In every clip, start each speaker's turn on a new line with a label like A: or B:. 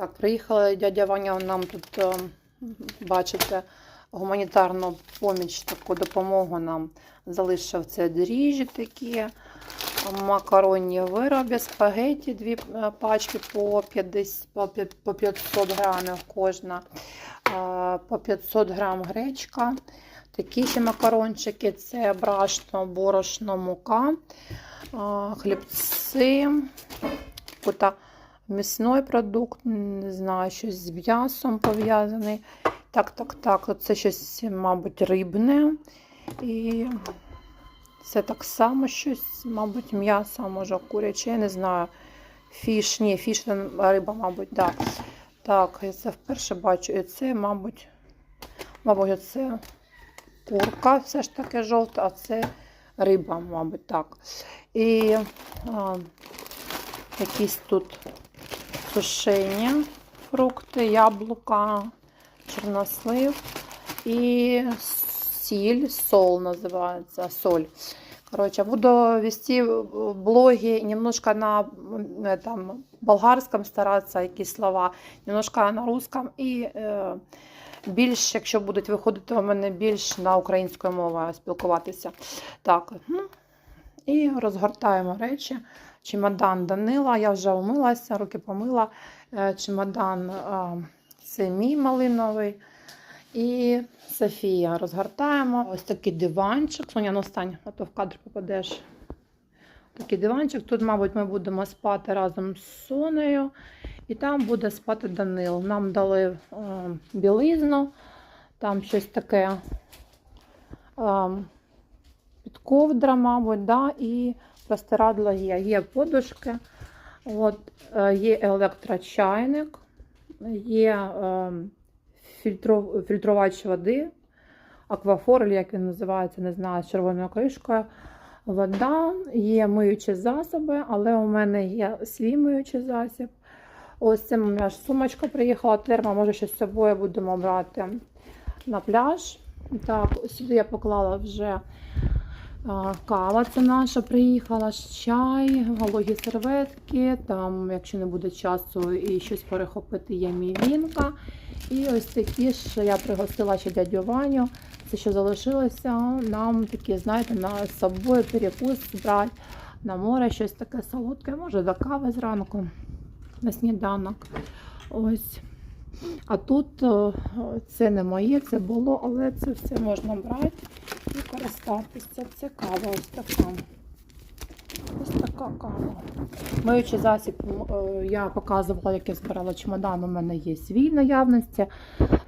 A: Так, приїхала дядя Ваня нам тут, е, бачите, гуманітарну поміч, таку допомогу нам залишив. Це дріжджі такі, макаронні вироби, спагеті, дві е, пачки по 50, по 500 грамів кожна, е, по 500 грам гречка. Такі ще макарончики, це брашно, борошно, мука, хлібці, кута м'ясний продукт, не знаю, щось з м'ясом пов'язаний. Так, так, так, це щось, мабуть, рибне. І це так само щось, мабуть, м'ясо, може, куряче, я не знаю. Фіш, ні, фіш риба, мабуть, так. Так, я це вперше бачу. І це, мабуть, мабуть, це курка, все ж таки жовта, а це риба, мабуть, так. І а, якісь тут сушені фрукти, яблука, чорнослив і сіль, сол називається, соль. Короче, буду вести блоги немножко на м, этом, болгарському старатися, якісь слова, немножко на русском і е, більш, якщо будуть виходити у мене більш на українською мовою спілкуватися. Так, ну, і розгортаємо речі. Чемодан Данила, я вже умилася, руки помила. Е, Чемодан е, це мій малиновий. І Софія розгортаємо. Ось такий диванчик. Соня, ну стань, а то в кадр попадеш. Такий диванчик. Тут, мабуть, ми будемо спати разом з Сонею. І там буде спати Данил. Нам дали е, білизну, там щось таке е, під ковдра, мабуть, да, і простирадло є. Є подушки, от, е, є електрочайник, є е, фільтро, фільтровач води, аквафор, як він називається, не знаю, з червоною кришкою. Вода, є миючі засоби, але у мене є свій миючий засіб. Ось це моя сумочка приїхала, терма, може, щось з собою будемо брати на пляж. Так, сюди я поклала вже Кава це наша приїхала, чай, вологі серветки. Там, якщо не буде часу і щось перехопити, є мій вінка. І ось такі ж я пригостила ще дядю Ваню. Це що залишилося. Нам такі, знаєте, на собою перекус брати на море, щось таке солодке, може до кави зранку на сніданок. Ось. А тут е, це не моє, це було, але це все можна брати і користатися. Це кава ось така. Ось така кава. Миючий засіб е, я показувала, як я збирала чемодан. У мене є свій наявності.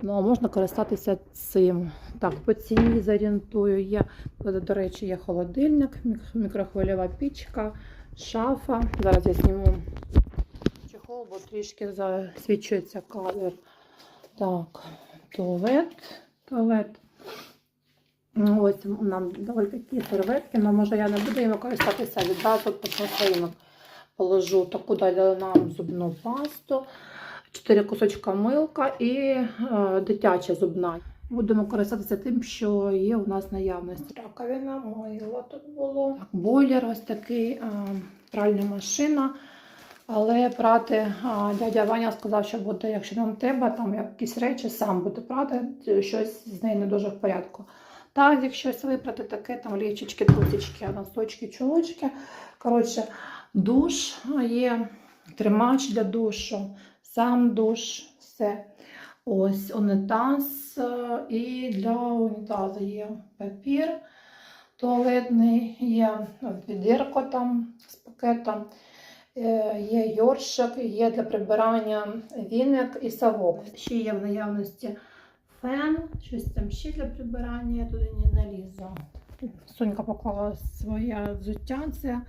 A: Ну, можна користатися цим. Так, по ціні зорієнтую. Є, до речі, є холодильник, мікрохвильова пічка, шафа. Зараз я зніму чехол, бо трішки засвічується кадр. Так, туалет. Туалет. Ну, Ось нам дали такі серветки, але може я не буду їм користатися відразу по своїм положу таку дали нам зубну пасту, 4 кусочка милка і е, дитяча зубна. Будемо користатися тим, що є у нас наявність. Раковина, мило тут було. Бойлер ось такий, е, пральна машина. Але прати дядя Ваня сказав, що буде, якщо нам треба, там якісь речі сам буде прати, щось з нею не дуже в порядку. Так, щось випрати, таке там лівчички, трусички, носочки, чулочки. Коротше, душ є, тримач для душу, сам душ, все. Ось унітаз і для унітазу є папір туалетний, є відірко там з пакетом. Е, Є йоршик, є для прибирання віник і совок. Ще є в наявності фен, щось там ще для прибирання, я туди не налізу. Сонька поклала своє взуття, це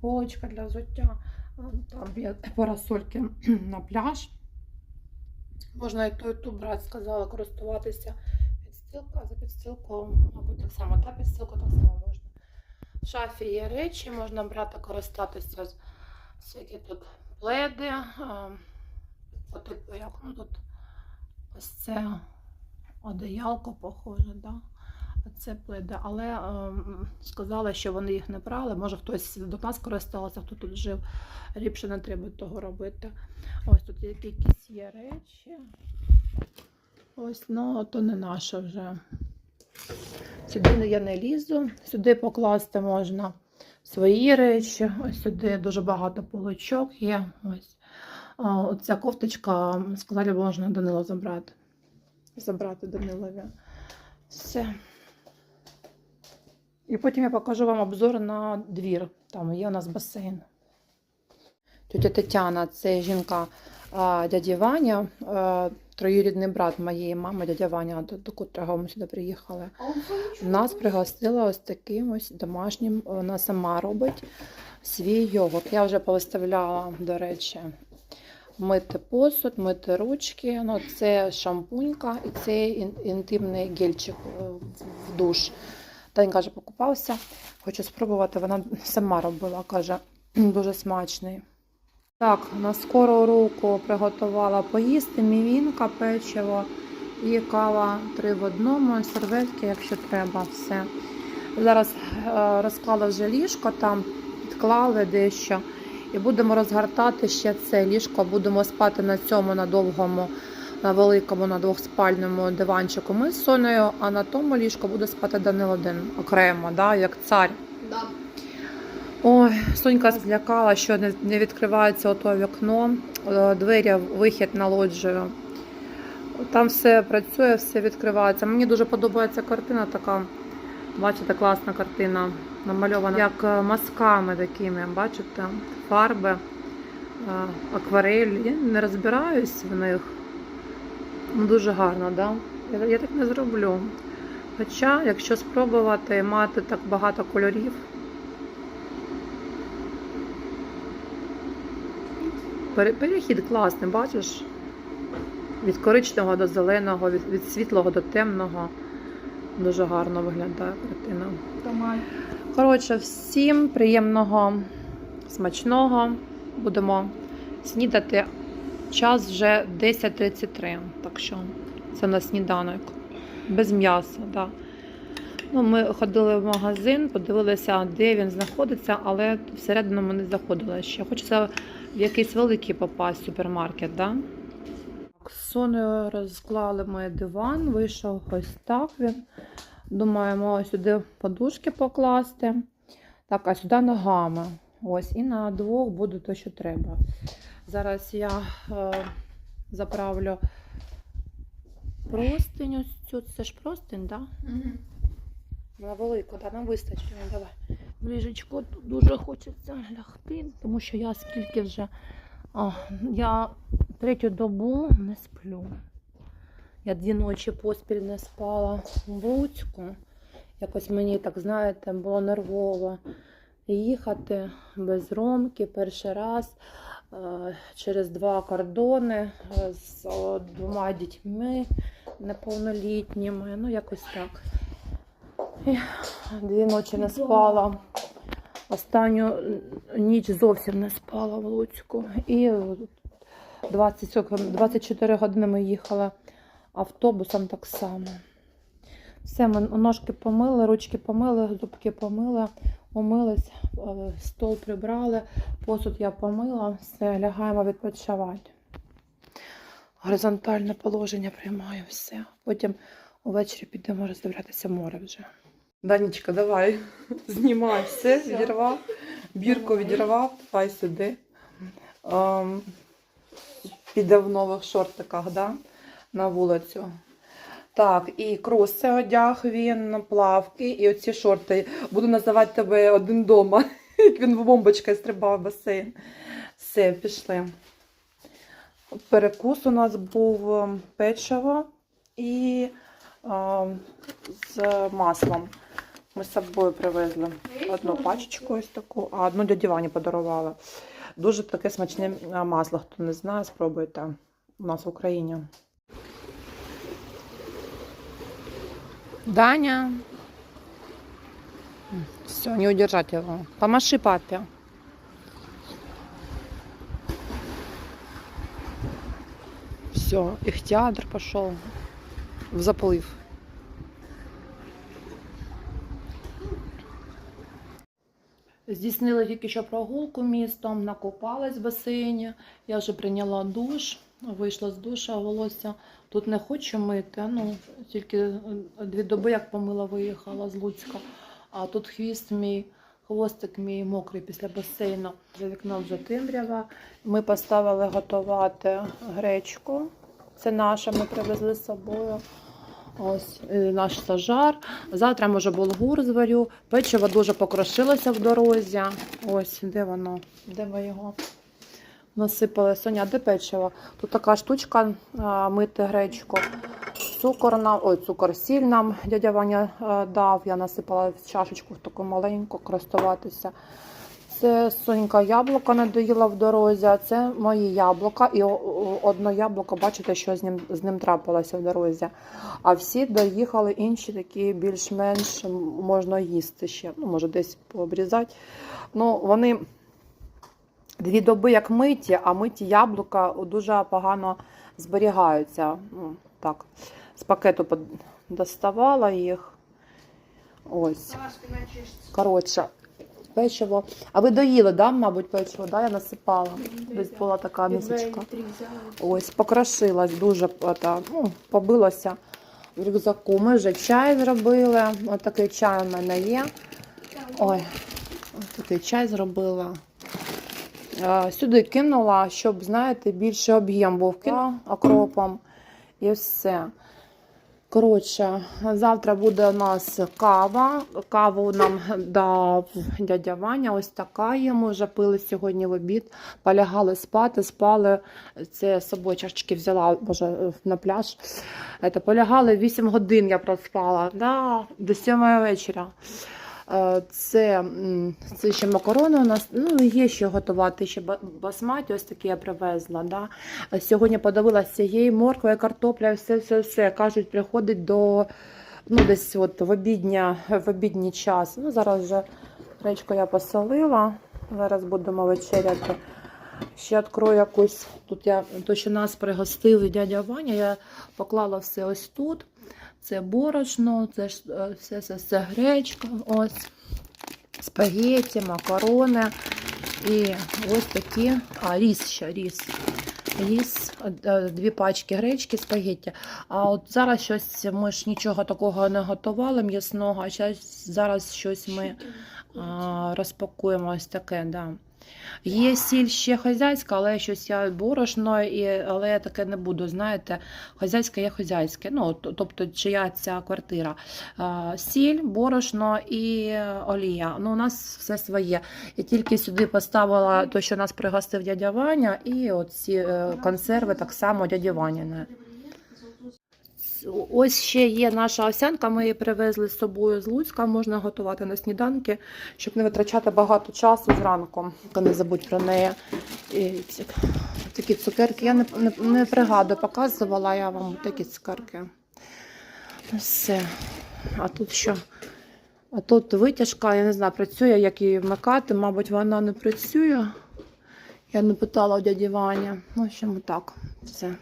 A: полочка для взуття. Там є парасольки на пляж. Можна і ту, і ту брати, сказала, користуватися. Підстилка за підстилку, мабуть, так само, та підстилку так само можна. В шафі є речі, можна брати, користатися з всякі тут пледи. Як тут ось це одеялко похоже, да? Це пледи, але ем, сказали, що вони їх не брали. Може хтось до нас користувався, хто тут жив. Ліпше не треба того робити. Ось тут якісь є речі. Ось, ну то не наше вже. Сюди я не лізу. Сюди покласти можна свої речі. Ось сюди дуже багато полочок є. Ось. Оця кофточка, сказали, можна Данило забрати. Забрати Данилові. Все. І потім я покажу вам обзор на двір. Там є у нас басейн. Тетя Тетяна це жінка дяді Ваня, троюрідний брат моєї мами, дядя Ваня, до, до котрого ми сюди приїхали. Нас пригостила ось таким ось домашнім. Вона сама робить свій йогурт. Я вже повиставляла, до речі, мити посуд, мити ручки. Ну, це шампунька і це інтимний гельчик е, в душ. Танька каже, покупався. Хочу спробувати. Вона сама робила, каже, дуже смачний. Так, на скору руку приготувала поїсти, мівінка, печиво і кава три в одному, серветки, якщо треба, все. Зараз е, розклала вже ліжко, там підклали дещо. І будемо розгортати ще це ліжко. Будемо спати на цьому на довгому, на великому, на двохспальному диванчику. Ми з Сонею, а на тому ліжку буде спати Данил один окремо, да, як цар.
B: Да.
A: Ой, Сонька злякала, що не, відкривається ото вікно, е, двері, вихід на лоджію. Там все працює, все відкривається. Мені дуже подобається картина така. Бачите, класна картина. Намальована як е, мазками такими, бачите, фарби, е, акварель. Я не розбираюсь в них. Ну, дуже гарно, да? Я, я так не зроблю. Хоча, якщо спробувати мати так багато кольорів, Перехід класний, бачиш? Від коричневого до зеленого, від, від світлого до темного. Дуже гарно виглядає картина. Коротше, всім приємного, смачного. Будемо снідати. Час вже 10.33, так що це на сніданок. Без м'яса, так. Да. Ну, ми ходили в магазин, подивилися, де він знаходиться, але всередину ми не заходили ще. Хочеться в якийсь великий попасть супермаркет, да? З розклали ми диван, вийшов ось так він. Думаємо сюди подушки покласти. Так, а сюди ногами. Ось, і на двох буде те, що треба. Зараз я е, заправлю простинь. ось цю. Це ж простинь, так? Да? На велику, да, нам вистачить. Давай. В ліжечко дуже хочеться лягти, тому що я скільки вже. А, я третю добу не сплю. Я дві ночі поспіль не спала в Луцьку. Якось мені, так знаєте, було нервово їхати без ромки перший раз е, через два кордони е, з двома дітьми неповнолітніми. Ну, якось так. Дві ночі не спала. Останню ніч зовсім не спала в Луцьку. І 20, 24 години ми їхали автобусом так само. Все, ми ножки помили, ручки помили, зубки помили, умились, е, стол прибрали, посуд я помила, все, лягаємо відпочивати. Горизонтальне положення приймаю все. Потім увечері підемо роздивлятися море вже. Данічка, давай, знімай
B: все,
A: відірвав, бірку відірвав, давай сюди. Ем, піде в нових шортиках, да? на вулицю. Так, і кроси одяг він, плавки, і оці шорти. Буду називати тебе один дома, як він в бомбочка стрибав в басейн. Все, пішли. Перекус у нас був ем, печиво і ем, з маслом. Ми з собою привезли одну пачечку ось таку, а одну дяді Вані подарувала. Дуже таке смачне масло. Хто не знає, спробуйте. У нас в Україні. Даня. Все, не удержать его. Помаши папе. Все, их театр пошел в заплыв. Здійснили тільки що прогулку містом, накупалась в басейні. Я вже прийняла душ, вийшла з душа, волосся тут не хочу мити. Ну, тільки е, дві доби, як помила, виїхала з Луцька. А тут хвіст мій, хвостик мій мокрий після басейну. За вікном вже темрява. Ми поставили готувати гречку. Це наша, ми привезли з собою. Ось е, наш сажар. Завтра, може, булгур зварю. Печиво дуже покрошилося в дорозі. Ось, де воно? Де ви його насипали? Соня, де печиво? Тут така штучка а, мити гречку. Цукор нам, ой, цукор, сіль нам дядя Ваня а, дав. Я насипала в чашечку в таку маленьку користуватися. Це сонька яблука надоїла в дорозі, а це мої яблука. І одне яблуко, бачите, що з ним, з ним трапилося в дорозі. А всі доїхали інші такі більш-менш можна їсти ще. Ну, може, десь пообрізати. Ну, вони дві доби як миті, а миті яблука дуже погано зберігаються. Ну, так, з пакету доставала їх. Ось. Коротше, печиво. А ви доїли, да, мабуть, печиво? Да? Я насипала. Десь була така місочка. Ось, покрошилась дуже та, ну, побилося в рюкзаку. Ми вже чай зробили. Ось такий чай у мене є. Ой, ось такий чай зробила. Е, Сюди кинула, щоб, знаєте, більше об'єм був Кинула окропом. І все. Коротше, завтра буде у нас кава. Каву нам дав дядя Ваня. Ось така є. Ми вже пили сьогодні в обід. Полягали спати, спали. Це з собою чашечки взяла, може, на пляж. Полягали 8 годин я проспала. Да, до 7 вечора. Е, Це, це ще макарони у нас. Ну, є що готувати. Ще ба- басматі, ось такі я привезла. Да. Сьогодні подивилася морква, і картопля, все, все, все. Кажуть, приходить до ну, десь от в, обідня, в обідній час. Ну, зараз вже речку я посолила. Зараз будемо вечеряти. Ще відкрою якусь. Тут я то, що нас пригостив дядя Ваня, я поклала все ось тут. Це борошно, це ж е, все, все, все гречка, ось спагетті, макарони. І ось такі, а ріс ще ріс. Ріс, е, дві пачки гречки, спагетті. А от зараз щось ми ж нічого такого не готували м'ясного, а зараз щось ми а, розпакуємо ось таке. Да. Є сіль ще хазяйська, але щось я борошно, і, але я таке не буду. Знаєте, хазяйське є хазяйське. Ну, тобто, чия ця квартира. Сіль, борошно і олія. Ну, у нас все своє. Я тільки сюди поставила те, що нас пригостив дядя Ваня, і оці е, консерви так само дядя Ваніни. Ось ще є наша овсянка, ми її привезли з собою з Луцька, можна готувати на сніданки, щоб не витрачати багато часу зранку. Не забудь про неї. І такі цукерки. Я не, не, не пригадую, показувала я вам такі цукерки. Все. А тут що? А тут витяжка, я не знаю, працює, як її вмикати. Мабуть, вона не працює. Я не питала у дяді Ваня. Ну, в общем, так. Все.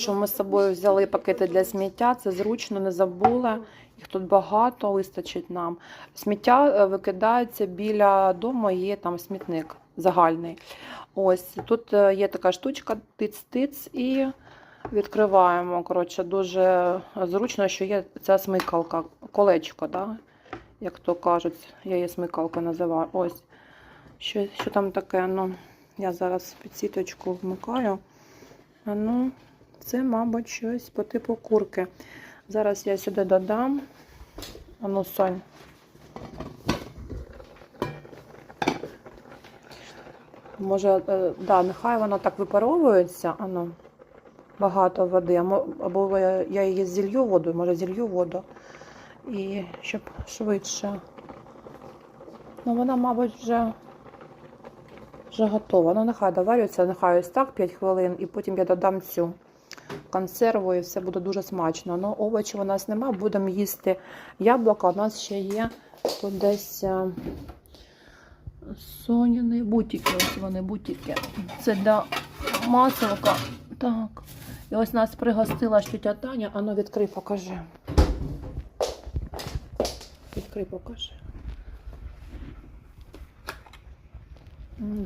A: Що ми з собою взяли пакети для сміття, це зручно, не забули. Їх тут багато, вистачить нам. Сміття е, викидається біля дому, є там смітник загальний. Ось тут е, є така штучка, тиц-тиц, і відкриваємо. Коротше, дуже зручно, що є ця смикалка, колечко, да? як то кажуть, я її смикалка називаю. Ось. Що, що там таке? Ну, я зараз підсіточку вмикаю. А ну, це, мабуть, щось по типу курки. Зараз я сюди додам. Ану, Сонь. Може, е, да, нехай вона так випаровується, ану, багато води. Або я її зілью воду, може зілью воду. І щоб швидше. Ну, вона, мабуть, вже, вже готова. Ну, нехай доварюється, нехай ось так 5 хвилин, і потім я додам цю консерву і все буде дуже смачно. Ну, овочів у нас нема, будемо їсти яблука. У нас ще є тут десь е, соняні бутики. Ось вони бутики. Це для маселка. Так. І ось нас пригостила тетя Таня. Ану, відкрий, покажи. Відкрий, покажи.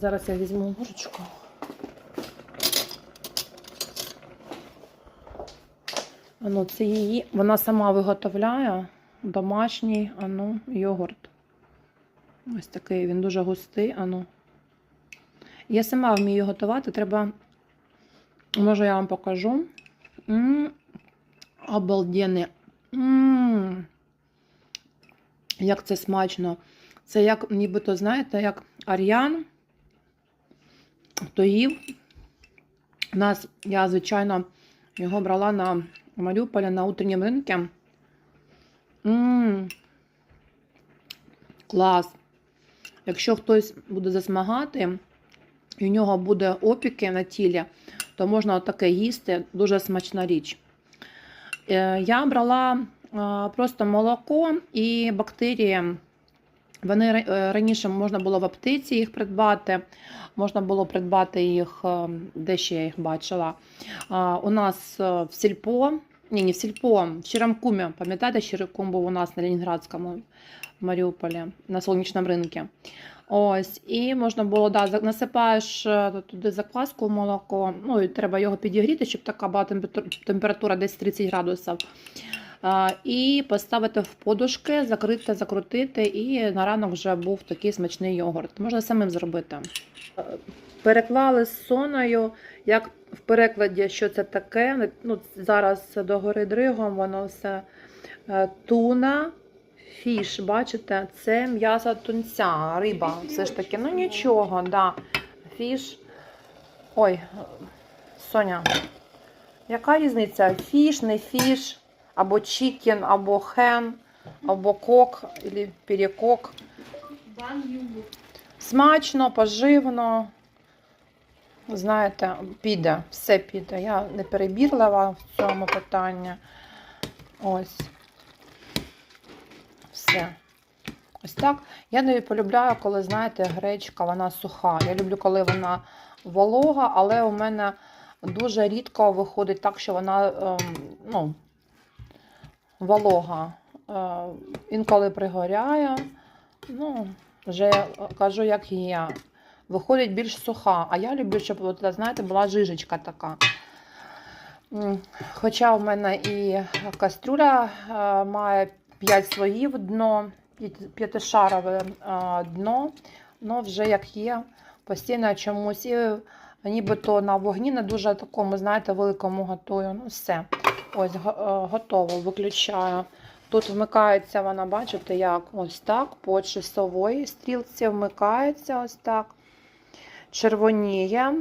A: Зараз я візьму ложечку. Ану, це її. Вона сама виготовляє домашній ану, йогурт. Ось такий, він дуже густий. Ану. Я сама вмію готувати, треба. Може, я вам покажу. М, Обалденний. М, Як це смачно. Це як, нібито, знаєте, як ар'ян, хто їв. У нас, я, звичайно, його брала на Маріуполі на утренньому ринку. Ммм. Клас. Якщо хтось буде засмагати, і у нього буде опіки на тілі, то можна таке їсти. Дуже смачна річ. Е, Я брала просто молоко і бактерії. Вони е, раніше можна було в аптеці їх придбати, можна було придбати їх, е, де ще я їх бачила. У нас е, в Сільпо, ні, не в Сільпо, в Черемкумі, пам'ятаєте, Черемкум був у нас на Ленінградському Маріуполі, на сонячному ринку. Ось, і можна було, да, насипаєш туди закваску молоко, ну і треба його підігріти, щоб така була температура десь 30 градусів. І поставити в подушки, закрити, закрутити, і на ранок вже був такий смачний йогурт. Можна самим зробити. Переклали з соною, як в перекладі, що це таке. Ну, зараз до гори Дригом воно все е, туна. Фіш, бачите, це м'ясо тунця, риба. Все ж таки, ну нічого, да. Фіш. Ой, Соня, яка різниця? Фіш, не фіш, або чікен, або хен, або кок, або перекок. Смачно, поживно. Знаєте, піде, все піде. Я не перебірлива в цьому питанні. Ось. Все. Ось так. Я не полюбляю, коли, знаєте, гречка, вона суха. Я люблю, коли вона волога, але у мене дуже рідко виходить так, що вона ем, ну, волога. Е, інколи пригоряє. Ну, вже кажу, як є. Виходить більш суха. А я люблю, щоб, от, знаєте, була жижечка така. Хоча в мене і кастрюля е, має 5 слоїв дно, п'яти- п'ятишарове е, дно, ну вже як є, постійно чомусь. І нібито на вогні не дуже такому, знаєте, великому готую. Ну, все. Ось е, готово, виключаю. Тут вмикається вона, бачите, як ось так, по часовій стрілці вмикається ось так. Червоніє.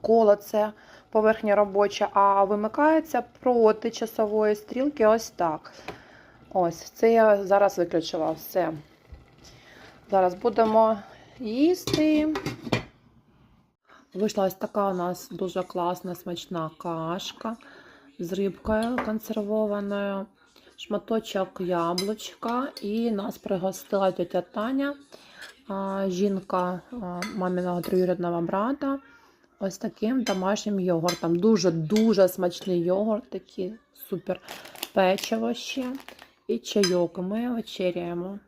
A: Коло це поверхня робоча, а вимикається проти часової стрілки ось так. Ось, це я зараз виключила все. Зараз будемо їсти. Вийшла ось така у нас дуже класна смачна кашка з рибкою консервованою, шматочок яблучка, і нас пригостила тетя Таня, жінка маминого троюрідного брата. Ось таким домашнім йогуртом. Дуже-дуже смачний йогурт, такий супер печиво ще. І чайок. Ми вечеряємо.